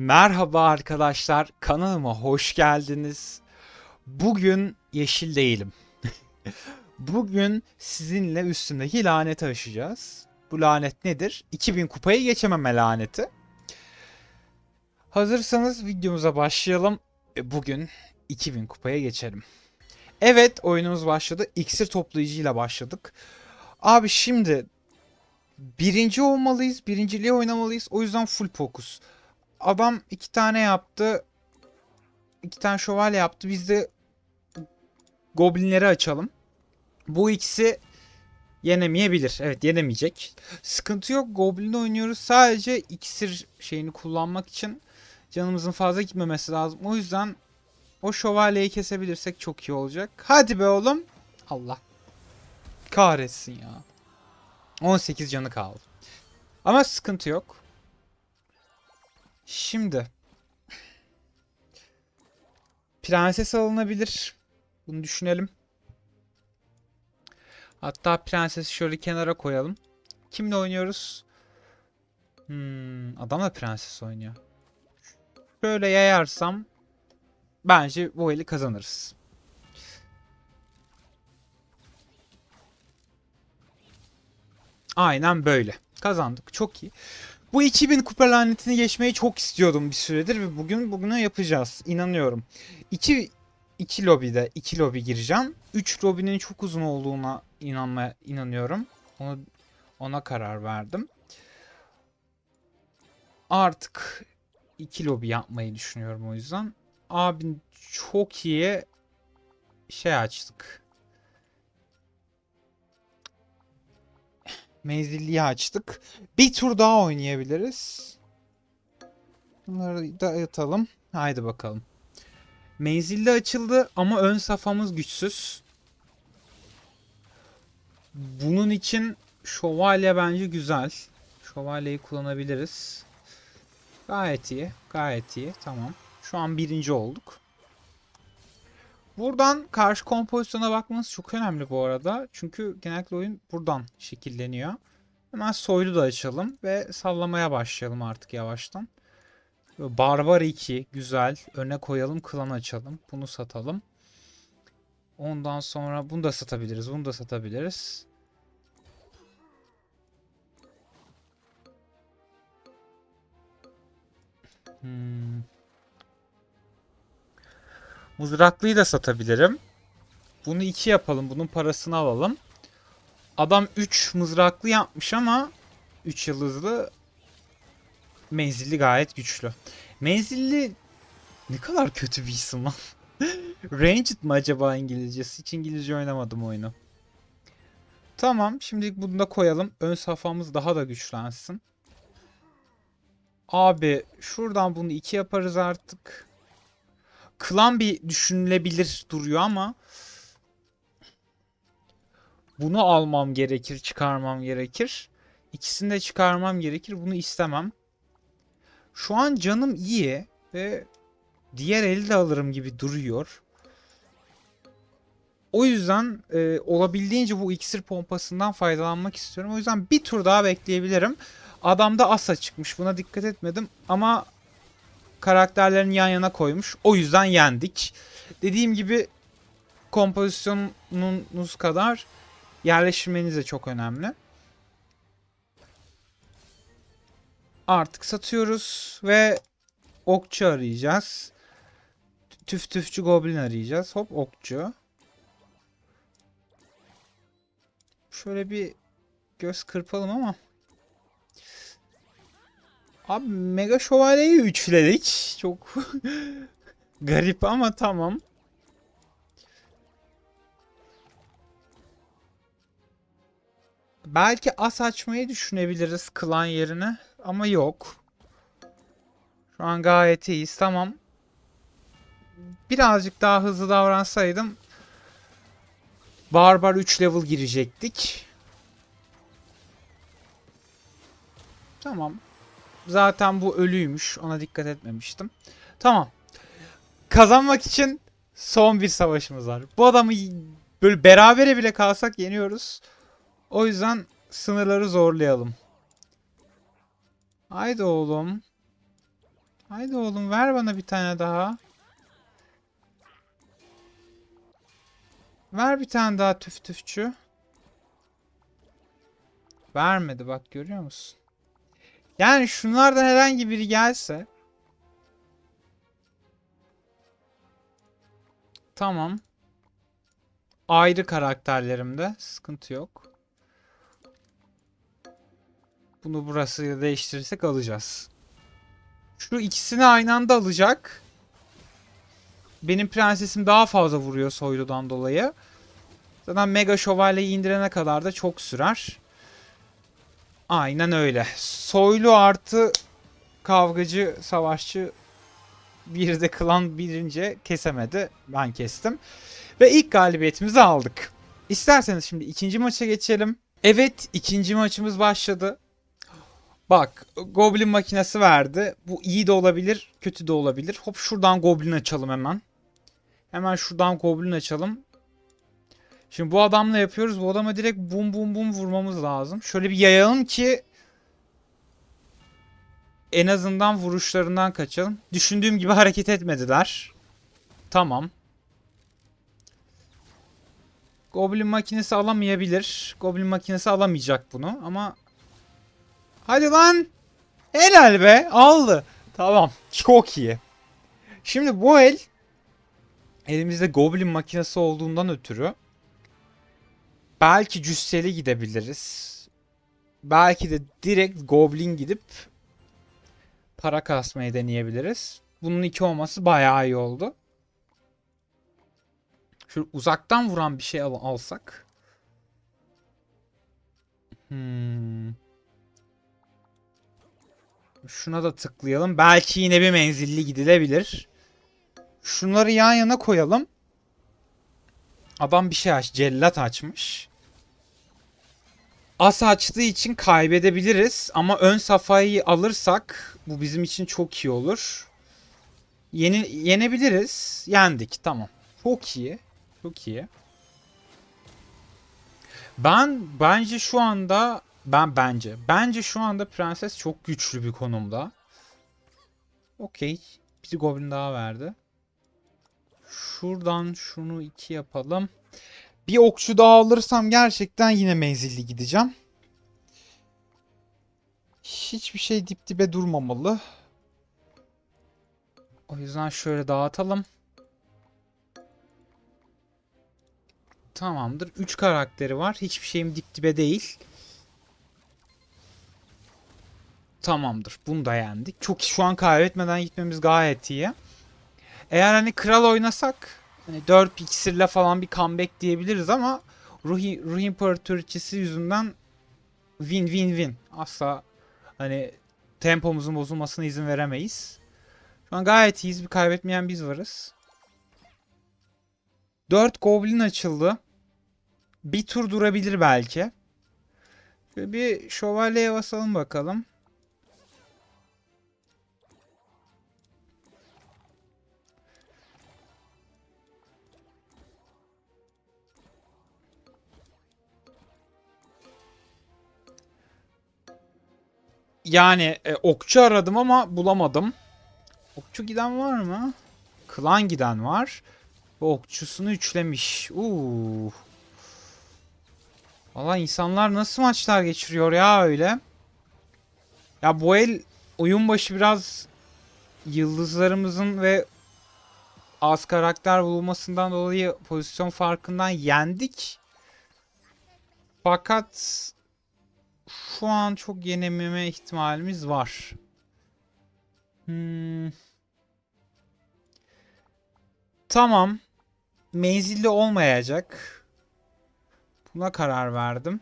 Merhaba arkadaşlar, kanalıma hoş geldiniz. Bugün yeşil değilim. Bugün sizinle üstümdeki laneti aşacağız. Bu lanet nedir? 2000 kupayı geçememe laneti. Hazırsanız videomuza başlayalım. ve Bugün 2000 kupaya geçelim. Evet oyunumuz başladı. İksir toplayıcıyla başladık. Abi şimdi birinci olmalıyız. Birinciliği oynamalıyız. O yüzden full fokus. Adam iki tane yaptı. iki tane şövalye yaptı. Biz de goblinleri açalım. Bu ikisi yenemeyebilir. Evet yenemeyecek. Sıkıntı yok. Goblin oynuyoruz. Sadece iksir şeyini kullanmak için canımızın fazla gitmemesi lazım. O yüzden o şövalyeyi kesebilirsek çok iyi olacak. Hadi be oğlum. Allah kahretsin ya. 18 canı kaldı. Ama sıkıntı yok. Şimdi prenses alınabilir. Bunu düşünelim. Hatta prensesi şöyle kenara koyalım. Kimle oynuyoruz? Hmm, adam da prenses oynuyor. Şöyle yayarsam bence bu eli kazanırız. Aynen böyle. Kazandık. Çok iyi. Bu 2000 kupa lanetini geçmeyi çok istiyordum bir süredir ve bugün bugüne yapacağız. İnanıyorum. 2 2 lobide 2 lobi gireceğim. 3 lobinin çok uzun olduğuna inanma inanıyorum. Onu ona karar verdim. Artık 2 lobi yapmayı düşünüyorum o yüzden. Abi çok iyi şey açtık. Menzilliyi açtık. Bir tur daha oynayabiliriz. Bunları da atalım. Haydi bakalım. Menzilli açıldı ama ön safhamız güçsüz. Bunun için şövalye bence güzel. Şövalyeyi kullanabiliriz. Gayet iyi. Gayet iyi. Tamam. Şu an birinci olduk. Buradan karşı kompozisyona bakmanız çok önemli bu arada. Çünkü genellikle oyun buradan şekilleniyor. Hemen soylu da açalım ve sallamaya başlayalım artık yavaştan. Barbar 2 güzel. Öne koyalım klan açalım. Bunu satalım. Ondan sonra bunu da satabiliriz. Bunu da satabiliriz. Hmm. Mızraklıyı da satabilirim. Bunu 2 yapalım. Bunun parasını alalım. Adam 3 mızraklı yapmış ama 3 yıldızlı menzilli gayet güçlü. Menzilli ne kadar kötü bir isim lan. Ranged mı acaba İngilizcesi? Hiç İngilizce oynamadım oyunu. Tamam. Şimdi bunu da koyalım. Ön safhamız daha da güçlensin. Abi şuradan bunu 2 yaparız artık. Klan bir düşünülebilir duruyor ama bunu almam gerekir, çıkarmam gerekir. İkisini de çıkarmam gerekir. Bunu istemem. Şu an canım iyi ve diğer eli de alırım gibi duruyor. O yüzden e, olabildiğince bu iksir pompasından faydalanmak istiyorum. O yüzden bir tur daha bekleyebilirim. Adamda asa çıkmış. Buna dikkat etmedim ama karakterlerini yan yana koymuş. O yüzden yendik. Dediğim gibi kompozisyonunuz kadar yerleştirmeniz de çok önemli. Artık satıyoruz ve okçu arayacağız. Tüf tüfçü goblin arayacağız. Hop okçu. Şöyle bir göz kırpalım ama Abi Mega Şövalye'yi üçledik. Çok garip ama tamam. Belki as açmayı düşünebiliriz klan yerine. Ama yok. Şu an gayet iyiyiz. Tamam. Birazcık daha hızlı davransaydım Barbar 3 level girecektik. Tamam. Zaten bu ölüymüş. Ona dikkat etmemiştim. Tamam. Kazanmak için son bir savaşımız var. Bu adamı böyle berabere bile kalsak yeniyoruz. O yüzden sınırları zorlayalım. Haydi oğlum. Haydi oğlum ver bana bir tane daha. Ver bir tane daha tüf tüfçü. Vermedi bak görüyor musun? Yani şunlardan herhangi biri gelse. Tamam. Ayrı karakterlerimde sıkıntı yok. Bunu burası değiştirirsek alacağız. Şu ikisini aynı anda alacak. Benim prensesim daha fazla vuruyor soyludan dolayı. Zaten Mega Şövalye'yi indirene kadar da çok sürer. Aynen öyle. Soylu artı kavgacı, savaşçı bir de klan birinci kesemedi. Ben kestim. Ve ilk galibiyetimizi aldık. İsterseniz şimdi ikinci maça geçelim. Evet ikinci maçımız başladı. Bak Goblin makinesi verdi. Bu iyi de olabilir, kötü de olabilir. Hop şuradan Goblin açalım hemen. Hemen şuradan Goblin açalım. Şimdi bu adamla yapıyoruz. Bu adama direkt bum bum bum vurmamız lazım. Şöyle bir yayalım ki en azından vuruşlarından kaçalım. Düşündüğüm gibi hareket etmediler. Tamam. Goblin makinesi alamayabilir. Goblin makinesi alamayacak bunu ama Hadi lan. Helal be. Aldı. Tamam. Çok iyi. Şimdi bu el elimizde Goblin makinesi olduğundan ötürü belki cüsseli gidebiliriz. Belki de direkt Goblin gidip para kasmayı deneyebiliriz. Bunun iki olması bayağı iyi oldu. Şu uzaktan vuran bir şey al alsak. Hmm. Şuna da tıklayalım. Belki yine bir menzilli gidilebilir. Şunları yan yana koyalım. Adam bir şey aç. Cellat açmış. As açtığı için kaybedebiliriz. Ama ön safhayı alırsak bu bizim için çok iyi olur. Yeni, yenebiliriz. Yendik. Tamam. Çok iyi. Çok iyi. Ben bence şu anda ben bence. Bence şu anda prenses çok güçlü bir konumda. Okey. Bir goblin daha verdi. Şuradan şunu iki yapalım. Bir okçu daha alırsam gerçekten yine menzilli gideceğim. Hiçbir şey dip dibe durmamalı. O yüzden şöyle dağıtalım. Tamamdır. 3 karakteri var. Hiçbir şeyim dip dibe değil. Tamamdır. Bunu da yendik. Çok şu an kaybetmeden gitmemiz gayet iyi. Eğer hani kral oynasak hani 4 iksirle falan bir comeback diyebiliriz ama ruh, ruh imparatoriçesi yüzünden win win win. Asla hani tempomuzun bozulmasına izin veremeyiz. Şu an gayet iyiyiz. Bir kaybetmeyen biz varız. 4 goblin açıldı. Bir tur durabilir belki. Bir şövalyeye basalım bakalım. Yani e, okçu aradım ama bulamadım. Okçu giden var mı? Klan giden var. Bu okçusunu üçlemiş. Uuu. Valla insanlar nasıl maçlar geçiriyor ya öyle. Ya bu el oyun başı biraz yıldızlarımızın ve az karakter bulunmasından dolayı pozisyon farkından yendik. Fakat şu an çok yenememe ihtimalimiz var. Hmm. Tamam. Menzilli olmayacak. Buna karar verdim.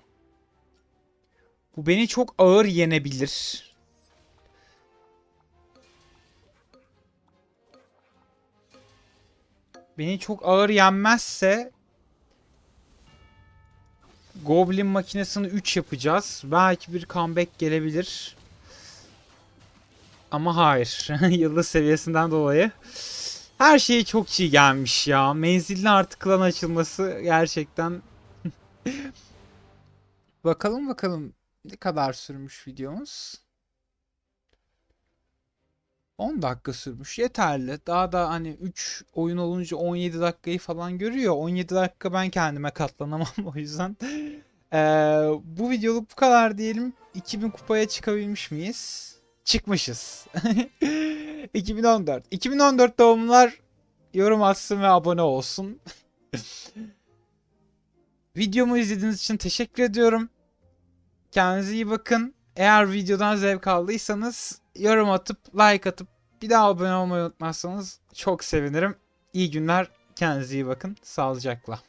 Bu beni çok ağır yenebilir. Beni çok ağır yenmezse Goblin makinesini 3 yapacağız. Belki bir comeback gelebilir. Ama hayır. Yıldız seviyesinden dolayı. Her şey çok iyi gelmiş ya. Menzilli artık klan açılması gerçekten. bakalım bakalım ne kadar sürmüş videomuz. 10 dakika sürmüş. Yeterli. Daha da hani 3 oyun olunca 17 dakikayı falan görüyor. 17 dakika ben kendime katlanamam o yüzden. Ee, bu videoluk bu kadar diyelim. 2000 kupaya çıkabilmiş miyiz? Çıkmışız. 2014. 2014 doğumlular yorum atsın ve abone olsun. Videomu izlediğiniz için teşekkür ediyorum. Kendinize iyi bakın. Eğer videodan zevk aldıysanız yorum atıp like atıp bir daha abone olmayı unutmazsanız çok sevinirim. İyi günler. Kendinize iyi bakın. Sağlıcakla.